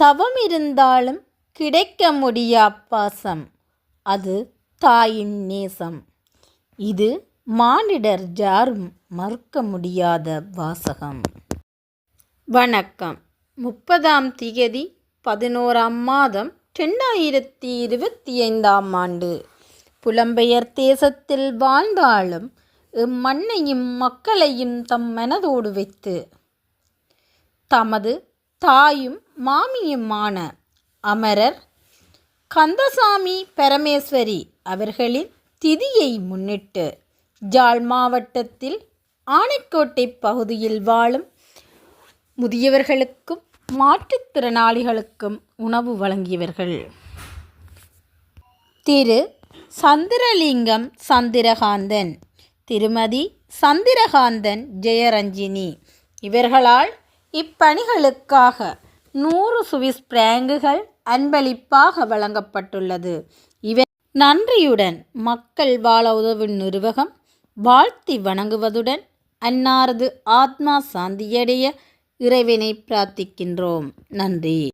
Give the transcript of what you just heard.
தவம் இருந்தாலும் கிடைக்க முடியா பாசம் அது தாயின் நேசம். இது மானிடர் யாரும் மறுக்க முடியாத வாசகம். வணக்கம். முப்பதாம் திகதி பதினோராம் மாதம் ரெண்டாயிரத்தி இருபத்தி ஐந்தாம் ஆண்டு. புலம்பெயர் தேசத்தில் வாழ்ந்தாலும் இம்மண்ணையும் மக்களையும் தம் மனதோடு வைத்து தமது தாயும் மாமியுமான அமரர் கந்தசாமி பரமேஸ்வரி அவர்களின் திதியை முன்னிட்டு ஜாழ் மாவட்டத்தில் ஆனைக்கோட்டை பகுதியில் வாழும் முதியவர்களுக்கும் மாற்றுத்திறனாளிகளுக்கும் உணவு வழங்கியவர்கள். திரு. சந்திரலிங்கம் சந்திரகாந்தன் திருமதி சந்திரகாந்தன் ஜெயரஞ்சினி இவர்களால் இப்பணிகளுக்காக நூறு சுவிஸ் பிராங்குகள் அன்பளிப்பாக வழங்கப்பட்டுள்ளது. இவை நன்றியுடன் மக்கள் வாழ உதவும் நிர்வாகம் வாழ்த்தி வணங்குவதுடன் அன்னாரது ஆத்மா சாந்தியடைய இறைவனை பிரார்த்திக்கின்றோம். நன்றி.